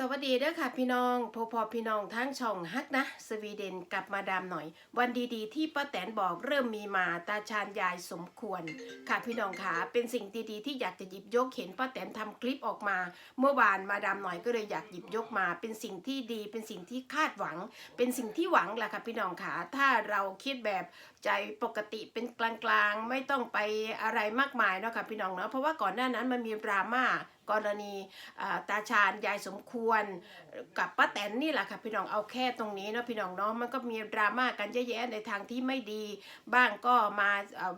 สวัสดีเด้อค่ะพี่น้องพอพอพี่น้องทั้งช่องฮักนะ สวีเดนกลับมาดามหน่อย วันดีๆ ที่ป้าแตนบอกเริ่มมีมาตาชาญยายสมควร ค่ะพี่น้องขาเป็นสิ่งดีๆที่อยากจะหยิบยกเห็นป้าแตนทำคลิปออกมา เมื่อวานมาดามหน่อยก็เลยอยากหยิบยกมา เป็นสิ่งที่ดี เป็นสิ่งที่คาดหวัง เป็นสิ่งที่หวังแหละค่ะพี่น้องขาถ้าเราคิดแบบใจปกติเป็นกลางๆ ไม่ต้องไปอะไรมากมายเนาะค่ะพี่น้องเนาะเพราะว่าก่อนหน้านั้นมันมีดราม่า กรณีตาชาญยายสมควรกับป้าแตนนี่แหละค่ะพี่น้องเอาแค่ตรงนี้เนาะพี่น้องเนาะมันก็มีดราม่ากันเยอะแยะในทางที่ไม่ดี บ้างก็มา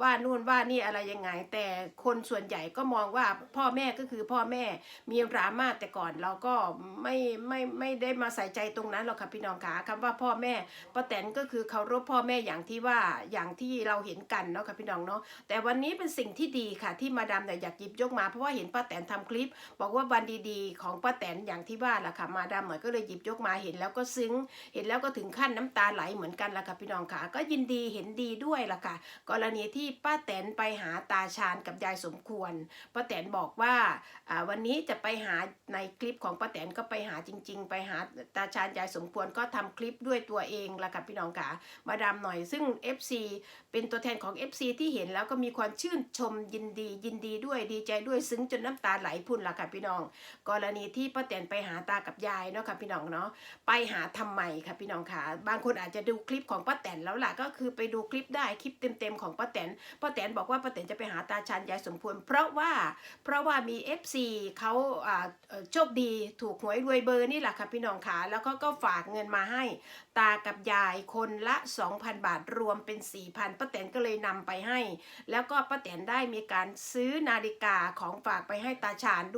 ว่านู่นว่านี่อะไรยังไง แต่คนส่วนใหญ่ก็มองว่าพ่อแม่ก็คือพ่อแม่มีดราม่าแต่ก่อนเราก็ไม่ไม่ไม่ได้มาใส่ใจตรงนั้นหรอกค่ะพี่น้องขาคำว่าพ่อแม่ป้าแตนก็คือเคารพพ่อแม่อย่างที่ว่าอย่างที่เราเห็นกันเนาะค่ะพี่น้องเนาะแต่วันนี้เป็นสิ่งที่ดีค่ะที่มาดามเนี่ยอยากหยิบยกมาเพราะว่าเห็นป้าแตนทำคลิปบอกว่าวันดีๆ ของป้าแตนอย่างที่ว่าล่ะค่ะมาดามเหน่อยก็เลยหยิบยกมาเห็นแล้วก็ซึ้ง เห็นแล้วก็ถึงขั้นน้ำตาไหลเหมือนกันล่ะค่ะพี่น้องค่ะ ก็ยินดีเห็นดีด้วยล่ะค่ะ กรณีที่ป้าแตนไปหาตาชาญกับยายสมควรป้าแตนบอกว่าวันนี้จะไปหาในคลิปของป้าแตนก็ไปหาจริง ๆ ไปหาตาชาญยายสมควรก็ทำคลิปด้วยตัวเองล่ะค่ะพี่น้องค่ะมาดามหน่อยซึ่ง FC เป็นตัวแทนของ FC ที่เห็นแล้วก็มีความชื่นชมยินดียินดีด้วยดีใจด้วยซึ้งจนน้ำตาไหลพุ่นล่ะค่ะพี่น้อง กรณีที่ป้าแตนไปหาตากับยายเนาะค่ะพี่น้องเนาะไปหาทำไมค่ะพี่น้องค่ะ บางคนอาจจะดูคลิปของป้าแตนแล้วล่ะก็คือไปดูคลิปได้คลิปเต็มๆของป้าแตนป้าแตนบอกว่าป้าแตนจะไปหาตาชานยายสมควรเพราะว่าเพราะว่ามี FC เขาอ่าเอ่อโชคดีถูกหวยรวยเบอร์นี่แหละค่ะพี่น้องค่ะแล้วก็ก็ฝากเงินมาให้ตากับยายคนละ 2,000 บาทรวมเป็น 4,000ป้าแตนก็เลยนำไปให้ แล้วก็ป้าแตนได้มีการซื้อนาฬิกาของฝากไปให้ตาชาญด้วย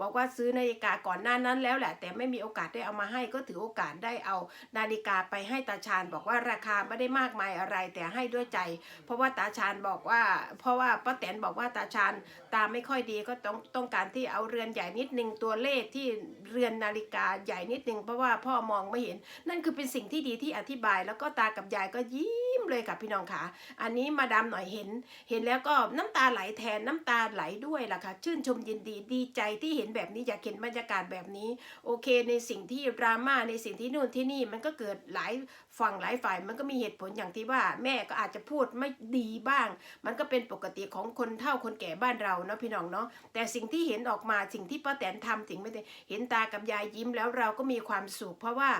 บอกว่าซื้อนาฬิกาก่อนหน้านั้นแล้วแหละ แต่ไม่มีโอกาสได้เอามาให้ก็ถือโอกาสได้เอานาฬิกาไปให้ตาชาญบอกว่าราคาไม่ได้มากมายอะไรแต่ให้ด้วยใจ เพราะว่าตาชาญบอกว่า เพราะว่าป้าแตนบอกว่าตาชาญตาไม่ค่อยดีก็ต้องต้องการที่เอาเรือนใหญ่นิดนึงตัวเลขที่เรือนนาฬิกาใหญ่นิดนึงเพราะว่าพ่อมองไม่เห็น นั่นคือเป็นสิ่งที่ดีที่อธิบาย แล้วก็ตากับยายก็ยิ้ม เลยค่ะพี่น้องค่ะ อันนี้มาดามหน่อยเห็น เห็นแล้วก็น้ำตาไหลแทนน้ำตาไหลด้วยล่ะค่ะ ชื่นชมยินดีดีใจที่เห็นแบบนี้อยากเห็นบรรยากาศแบบนี้ โอเค ในสิ่งที่ดราม่าในสิ่งที่นู่นที่นี่มันก็เกิดหลายฝั่งหลายฝ่ายมันก็มีเหตุผลอย่างที่ว่าแม่ก็อาจจะพูดไม่ดีบ้าง มันก็เป็นปกติของคนเฒ่าคนแก่บ้านเราเนาะพี่น้องเนาะแต่สิ่งที่เห็นออกมาสิ่งที่ป้าแตนทำสิ่งไม่ได้เห็นตากับยายยิ้มแล้วเราก็มีความสุขเพราะว่า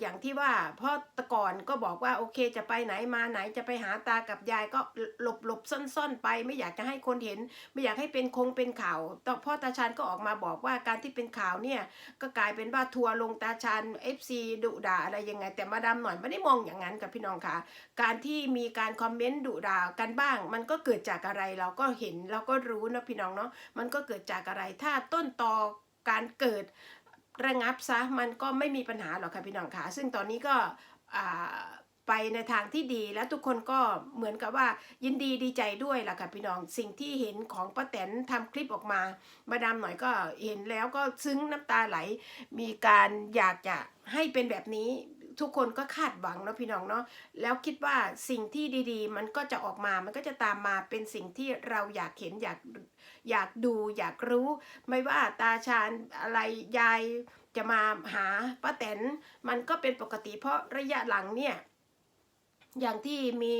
อย่างที่ว่าพ่อตะก่อนก็บอกว่าโอเคจะไปไหนมาาไหนจะไปหาตากับยายก็หลบหลบซ่อนซ่อนๆไป ไม่อยากจะให้คนเห็น ไม่อยากให้เป็นคงเป็นข่าวต่อพ่อตาชานก็ออกมาบอกว่าการที่เป็นข่าวเนี่ยก็กลายเป็นว่าทัวร์ลงตาชานเอฟซีดุด่าอะไรยังไง แต่มาดามหน่อยไม่ได้มองอย่างนั้นกับพี่น้องค่ะการที่มีการคอมเมนต์ดุด่ากันบ้าง มันก็เกิดจากอะไรเราก็เห็นเราก็รู้นะพี่น้องเนาะมันก็เกิดจากอะไรถ้าต้นตอการเกิดระงับซะมันก็ไม่มีปัญหาหรอกค่ะพี่น้องค่ะซึ่งตอนนี้ก็อ่า ไปในทางที่ดีแล้วทุกคนก็เหมือนกับว่ายินดีดีใจด้วยล่ะค่ะพี่น้องสิ่งที่เห็นของป้าแตนทำคลิปออกมา มาดามหน่อยก็เห็นแล้วก็ซึ้งน้ำตาไหล มีการอยากจะให้เป็นแบบนี้ทุกคนก็คาดหวังเนาะพี่น้องเนาะแล้วคิดว่าสิ่งที่ดีๆ มันก็จะออกมามันก็จะตามมาเป็นสิ่งที่เราอยากเห็นอยากอยากดูอยากรู้ ไม่ว่าตาชาญอะไรยายจะมาหาป้าแตนมันก็เป็นปกติเพราะระยะหลังเนี่ย อย่างที่มี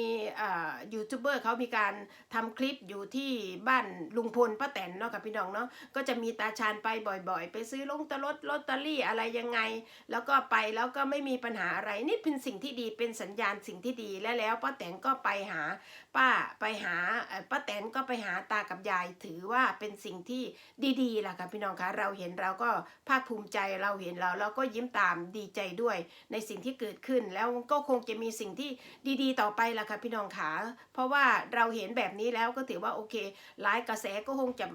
ยูทูบเบอร์เขามีการทำคลิปอยู่ที่บ้านลุงพลป้าแตนเนาะกับพี่น้องเนาะก็จะมีตาชาญไปบ่อยๆ ไปซื้อลงตลดลอตเตอรี่อะไรยังไง แล้วก็ไปแล้วก็ไม่มีปัญหาอะไรนี่เป็นสิ่งที่ดีเป็นสัญญาณสิ่งที่ดีและแล้วป้าแตนก็ไปหาป้าไปหาป้าแตนก็ไปหาตากับยายถือว่าเป็นสิ่งที่ดีๆล่ะค่ะพี่น้องคะเราเห็นเราก็ภาคภูมิใจเราเห็นเราเราก็ยิ้มตามดีใจด้วยในสิ่งที่เกิดขึ้นแล้วก็คงจะมีสิ่งที่ดีๆ ต่อไปล่ะค่ะพี่น้องขาเพราะว่าเราเห็นแบบนี้แล้วก็ถือว่าโอเคหลายกระแสก็คงจะ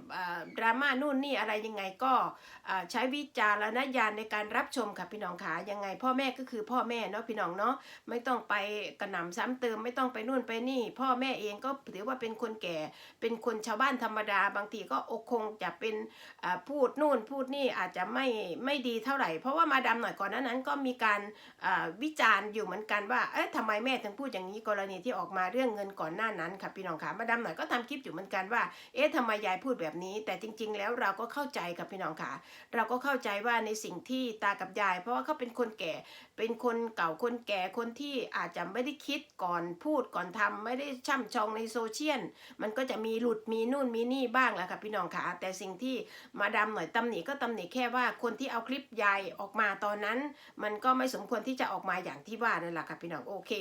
ดราม่านู่นนี่อะไรยังไงก็ใช้วิจารณญาณในการรับชมค่ะพี่น้องขายังไง พ่อแม่ก็คือพ่อแม่เนาะพี่น้องเนาะไม่ต้องไปกระหน่ำซ้ำเติมไม่ต้องไปนู่นไปนี่ พ่อแม่เองก็ถือว่าเป็นคนแก่ เป็นคนชาวบ้านธรรมดา บางทีก็อกคงจะเป็นพูดนู่นพูดนี่อาจจะไม่ไม่ดีเท่าไหร่ เพราะว่ามาดามหน่อยก่อนนั้นก็มีการวิจารณ์อยู่เหมือนกันว่าเอ๊ะทำไมแม่ถึงพูดอย่างนี้กรณีที่ออกมาเรื่องเงินก่อนหน้านั้นค่ะพี่น้องค่ะมาดามหน่อยก็ทำคลิปอยู่เหมือนกันว่า เอ๊ะทำไมยายพูดแบบนี้ แต่จริง ๆ แล้วเราก็เข้าใจค่ะพี่น้องค่ะ เราก็เข้าใจว่าในสิ่งที่ตากับยาย เพราะว่าเขาเป็นคนแก่ เป็นคนเก่าคนแก่คนที่อาจจะไม่ได้คิดก่อนพูดก่อนทำไม่ได้ช่ำชองในโซเชียลมันก็จะมีหลุดมีนู่นมีนี่บ้างแหละค่ะพี่น้องค่ะ แต่สิ่งที่มาดามหน่อยตำหนิก็ตำหนิแค่ว่าคนที่เอาคลิปยายออกมาตอนนั้น มันก็ไม่สมควรที่จะออกมาอย่างที่ว่านั่นแหละค่ะพี่น้องโอเค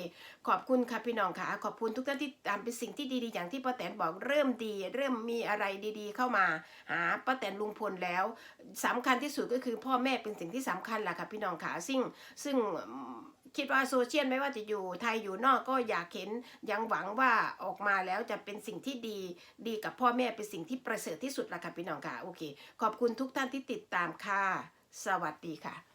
ขอบคุณค่ะพี่น้องค่ะ ขอบคุณทุกท่านที่ตามเป็นสิ่งที่ดีๆ อย่างที่ป้าแตนบอกเริ่มดี เริ่มมีอะไรดีๆ เข้ามาหาป้าแตนลุงพลแล้วสำคัญที่สุดก็คือพ่อแม่เป็นสิ่งที่สำคัญแหละค่ะพี่น้องค่ะซึ่งซึ่งคิดว่าโซเชียลไม่ว่าจะอยู่ไทยอยู่นอกก็อยากเห็นยังหวังว่าออกมาแล้วจะเป็นสิ่งที่ดี ดีกับพ่อแม่เป็นสิ่งที่ประเสริฐที่สุดละค่ะพี่น้องค่ะโอเค ขอบคุณทุกท่านที่ติดตามค่ะ สวัสดีค่ะ